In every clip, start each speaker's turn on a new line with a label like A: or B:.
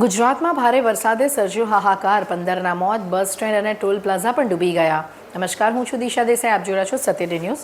A: ગુજરાતમાં ભારે વરસાદે સર્જ્યો હાહાકાર. પંદરના મોત, બસ સ્ટેન્ડ અને ટોલ પ્લાઝા પણ ડૂબી ગયા. નમસ્કાર, હું છું દિશા દેસાઈ. આપ જોડા છો સત્યડે ન્યૂઝ.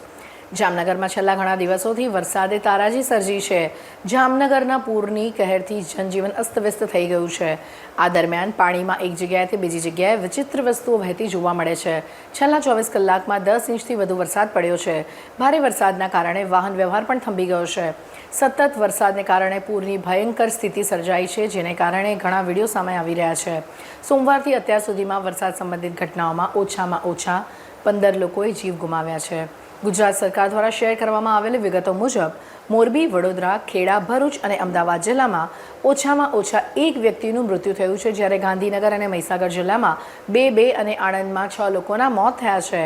A: જામનગરમાં છેલ્લા ઘણા દિવસોથી વરસાદે તારાજી સર્જી છે. જામનગરના પૂરની કહેરથી જનજીવન અસ્તવ્યસ્ત થઈ ગયું છે. આ દરમિયાન પાણીમાં એક જગ્યાએથી બીજી જગ્યાએ વિચિત્ર વસ્તુઓ વહેતી જોવા મળે છે. છેલ્લા ચોવીસ કલાકમાં દસ ઇંચથી વધુ વરસાદ પડ્યો છે. ભારે વરસાદના કારણે વાહન વ્યવહાર પણ થંભી ગયો છે. સતત વરસાદને કારણે પૂરની ભયંકર સ્થિતિ સર્જાઈ છે, જેને કારણે ઘણા વીડિયો સામે આવી રહ્યા છે. સોમવારથી અત્યાર સુધીમાં વરસાદ સંબંધિત ઘટનાઓમાં ઓછામાં ઓછા પંદર લોકોએ જીવ ગુમાવ્યા છે. ગુજરાત સરકાર દ્વારા શેર કરવામાં આવેલી વિગતો મુજબ મોરબી, વડોદરા, ખેડા, ભરૂચ અને અમદાવાદ જિલ્લામાં ઓછામાં ઓછા એક વ્યક્તિનું મૃત્યુ થયું છે, જ્યારે ગાંધીનગર અને મહીસાગર જિલ્લામાં બે બે અને આણંદમાં છ લોકોના મોત થયા છે.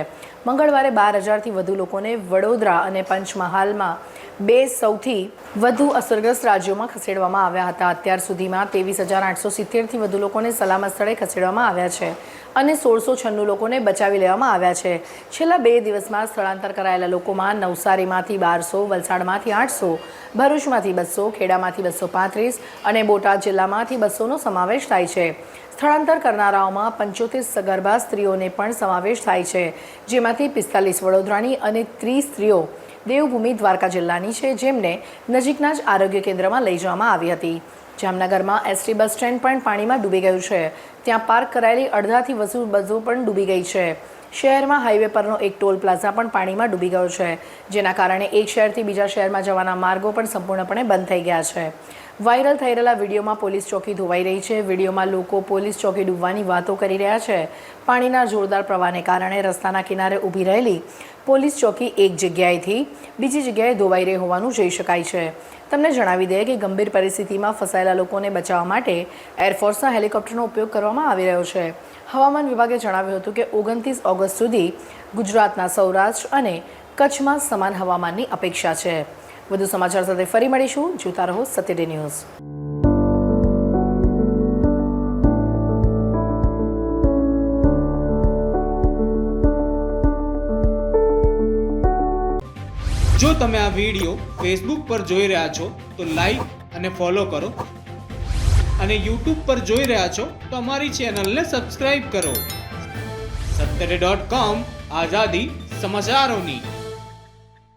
A: મંગળવારે બાર હજારથી વધુ લોકોને વડોદરા અને પંચમહાલમાં બે સૌથી વધુ અસરગ્રસ્ત રાજ્યોમાં ખસેડવામાં આવ્યા હતા. અત્યાર સુધીમાં ત્રેવીસ હજાર આઠસો સિત્તેરથી વધુ લોકોને સલામત સ્થળે ખસેડવામાં આવ્યા છે અને સોળસો છન્નું લોકોને બચાવી લેવામાં આવ્યા છે. છેલ્લા બે દિવસમાં સ્થળાંતર કરાયેલા લોકોમાં નવસારીમાંથી બારસો, વલસાડમાંથી આઠસો, ભરૂચમાંથી બસો, ખેડામાંથી બસો પાંત્રીસ અને બોટાદ જિલ્લામાંથી બસોનો સમાવેશ થાય છે. સ્થળાંતર કરનારાઓમાં પંચોતેર સગર્ભા સ્ત્રીઓને પણ સમાવેશ થાય છે, જેમાંથી પિસ્તાલીસ વડોદરાની અને ત્રીસ સ્ત્રીઓ દેવભૂમિ દ્વારકા જિલ્લાની છે, જેમને નજીકના જ આરોગ્ય કેન્દ્રમાં લઈ જવામાં આવી હતી. જામનગરમાં એસટી બસ સ્ટેન્ડ પણ પાણીમાં ડૂબી ગયું છે. ત્યાં પાર્ક કરાયેલી અડધાથી વધુ બસો પણ ડૂબી ગઈ છે. શહેરમાં હાઈવે પરનો એક ટોલ પ્લાઝા પણ પાણીમાં ડૂબી ગયો છે, જેના કારણે એક શહેરથી બીજા શહેરમાં જવાના માર્ગો પણ સંપૂર્ણપણે બંધ થઈ ગયા છે. વાયરલ થઈ રહેલા વિડીયોમાં પોલીસ ચોકી ધોવાઈ રહી છે. વિડીયોમાં લોકો પોલીસ ચોકી ડૂબવાની વાતો કરી રહ્યા છે. પાણીના જોરદાર પ્રવાહને કારણે રસ્તાના કિનારે ઊભી રહેલી પોલીસ ચોકી એક જગ્યાએથી બીજી જગ્યાએ ધોવાઈ રહી હોવાનું જોઈ શકાય છે. તમને જણાવી દઈએ કે ગંભીર પરિસ્થિતિમાં ફસાયેલા લોકોને બચાવવા માટે એરફોર્સના હેલિકોપ્ટરનો ઉપયોગ કરવામાં આવી રહ્યો છે. હવામાન વિભાગે જણાવ્યું હતું કે ઓગણત્રીસ ઓગસ્ટ સુધી ગુજરાતના સૌરાષ્ટ્ર અને કચ્છમાં સમાન હવામાનની અપેક્ષા છે. વધુ સમાચાર સાથે ફરી મળીશું. જોતા રહો સત્ય ડે ન્યૂઝ.
B: જો તમે આ વીડિયો ફેસબુક પર જોઈ રહ્યા છો, તો લાઈક અને ફોલો કરો. અને યુટ્યુબ પર જોઈ રહ્યા છો, તો અમારી ચેનલને સબસ્ક્રાઈબ કરો. સત્તરે ડોટ કોમ આઝાદી સમાચારોની.